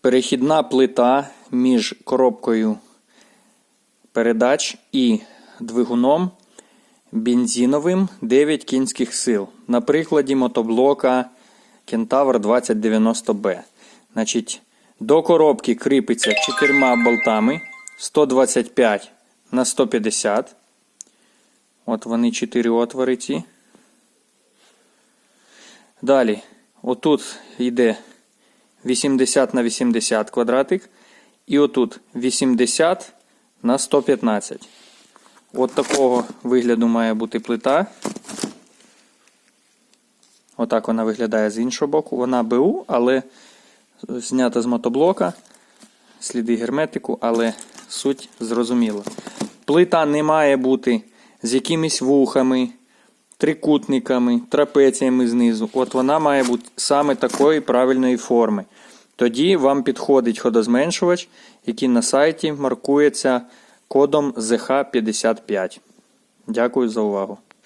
Перехідна плита між коробкою передач і двигуном бензиновим 9 кінських сил. На прикладі мотоблока Кентавр 2090B. Значить, до коробки кріпиться чотирма болтами 125 на 150. От вони 4 отвори ці. Далі, отут йде 80 на 80 квадратик. І отут 80 на 115. От такого вигляду має бути плита. Отак вона виглядає з іншого боку. Вона БУ, але знята з мотоблока. Сліди герметику, але суть зрозуміла. Плита не має бути з якимись вухами, трикутниками, трапеціями знизу. От вона має бути саме такої правильної форми. Тоді вам підходить ходозменшувач, який на сайті маркується кодом ZH55. Дякую за увагу.